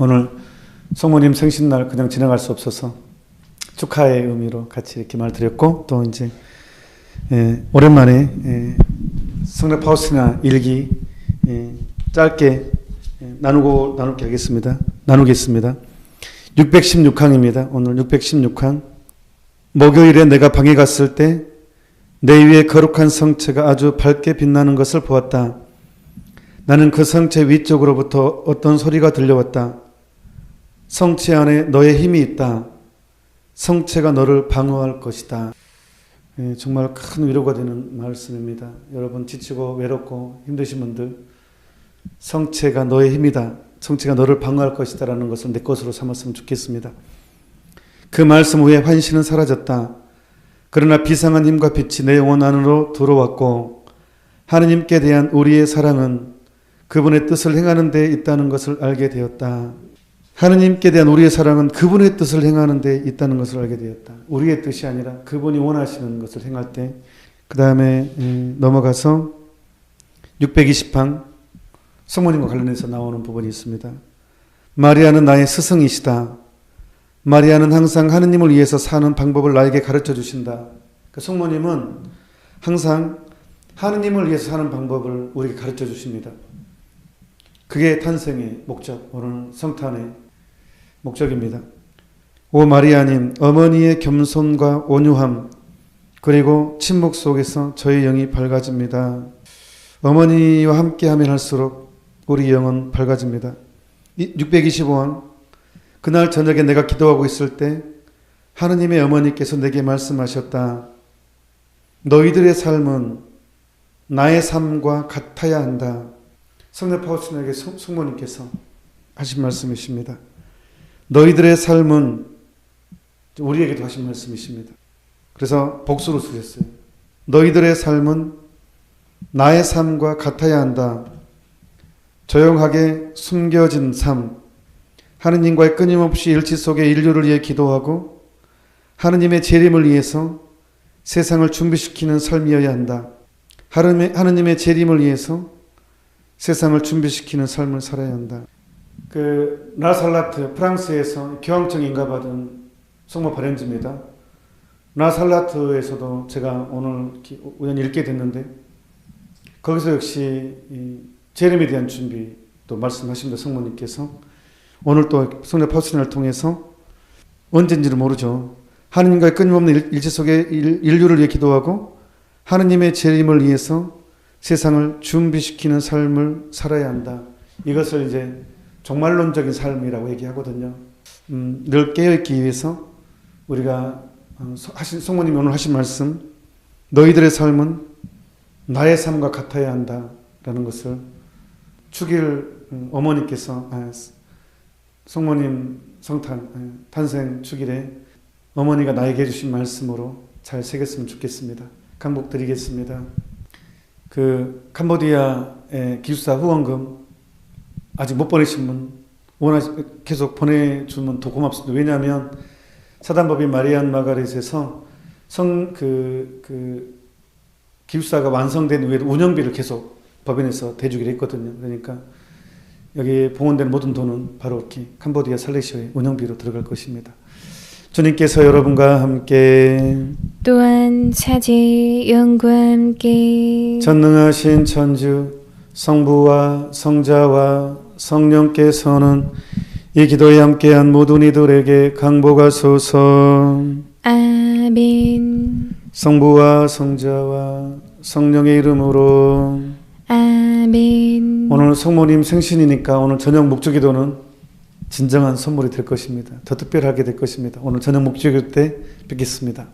오늘 성모님 생신날 그냥 지나갈 수 없어서 축하의 의미로 같이 이렇게 말 드렸고 또 이제 예, 오랜만에 예, 성례 파우스나 일기 예, 짧게 예, 나누고 나누게 하겠습니다. 나누겠습니다. 616항입니다. 오늘 616항. 목요일에 내가 방에 갔을 때 내 위에 거룩한 성체가 아주 밝게 빛나는 것을 보았다. 나는 그 성체 위쪽으로부터 어떤 소리가 들려왔다. 성체 안에 너의 힘이 있다. 성체가 너를 방어할 것이다. 예, 정말 큰 위로가 되는 말씀입니다. 여러분 지치고 외롭고 힘드신 분들 성체가 너의 힘이다. 성체가 너를 방어할 것이다 라는 것을 내 것으로 삼았으면 좋겠습니다. 그 말씀 후에 환신은 사라졌다. 그러나 비상한 힘과 빛이 내 영혼 안으로 들어왔고 하느님께 대한 우리의 사랑은 그분의 뜻을 행하는 데 있다는 것을 알게 되었다. 하느님께 대한 우리의 사랑은 그분의 뜻을 행하는 데 있다는 것을 알게 되었다. 우리의 뜻이 아니라 그분이 원하시는 것을 행할 때, 그 다음에 넘어가서 620항 성모님과 관련해서 나오는 부분이 있습니다. 마리아는 나의 스승이시다. 마리아는 항상 하느님을 위해서 사는 방법을 나에게 가르쳐 주신다. 그 성모님은 항상 하느님을 위해서 사는 방법을 우리에게 가르쳐 주십니다. 그게 탄생의 목적, 오늘 성탄의 목적입니다. 오 마리아님, 어머니의 겸손과 온유함, 그리고 침묵 속에서 저희 영이 밝아집니다. 어머니와 함께 하면 할수록 우리 영은 밝아집니다. 625원. 그날 저녁에 내가 기도하고 있을 때 하느님의 어머니께서 내게 말씀하셨다. 너희들의 삶은 나의 삶과 같아야 한다. 성례 파우스에게 숙모님께서 하신 말씀이십니다. 너희들의 삶은 우리에게도 하신 말씀이십니다. 그래서 복수로 쓰셨어요. 너희들의 삶은 나의 삶과 같아야 한다. 조용하게 숨겨진 삶, 하느님과의 끊임없이 일치 속에 인류를 위해 기도하고 하느님의 재림을 위해서 세상을 준비시키는 삶이어야 한다. 하느님의 재림을 위해서 세상을 준비시키는 삶을 살아야 한다. 그 나살라트 프랑스에서 교황청 인가받은 성모 바렌즈입니다. 나살라트에서도 제가 오늘 우연히 읽게 됐는데 거기서 역시 재림에 대한 준비 또 말씀하십니다. 성모님께서 오늘 또 성례 파우스를 통해서 언젠지를 모르죠. 하느님과의 끊임없는 일치 속에 인류를 위해 기도하고 하느님의 재림을 위해서 세상을 준비시키는 삶을 살아야 한다. 이것을 이제 종말론적인 삶이라고 얘기하거든요. 음, 늘 깨어있기 위해서 우리가 어, 하신 성모님이 오늘 하신 말씀 너희들의 삶은 나의 삶과 같아야 한다라는 것을 축일 음, 어머니께서 아, 성모님 성탄 아, 탄생 축일에 어머니가 나에게 해주신 말씀으로 잘 새겼으면 좋겠습니다. 강복 드리겠습니다. 그 캄보디아의 기숙사 후원금 아직 못 보내신 분 원하 계속 보내주면 더 고맙습니다. 왜냐하면 사단법인 마리안 마가렛에서 성그 그 기숙사가 완성된 후에도 운영비를 계속 법인에서 대주기로 했거든요. 그러니까 여기 봉헌된 모든 돈은 바로 이렇게 캄보디아 살레시오의 운영비로 들어갈 것입니다. 주님께서 여러분과 함께 또한 사제 영과 함께 전능하신 천주 성부와 성자와 성령께서는 이 기도에 함께한 모든 이들에게 강복하소서 아멘 성부와 성자와 성령의 이름으로 아멘 오늘 성모님 생신이니까 오늘 저녁 목주기도는 진정한 선물이 될 것입니다. 더 특별하게 될 것입니다. 오늘 저녁 목주기도 때 뵙겠습니다.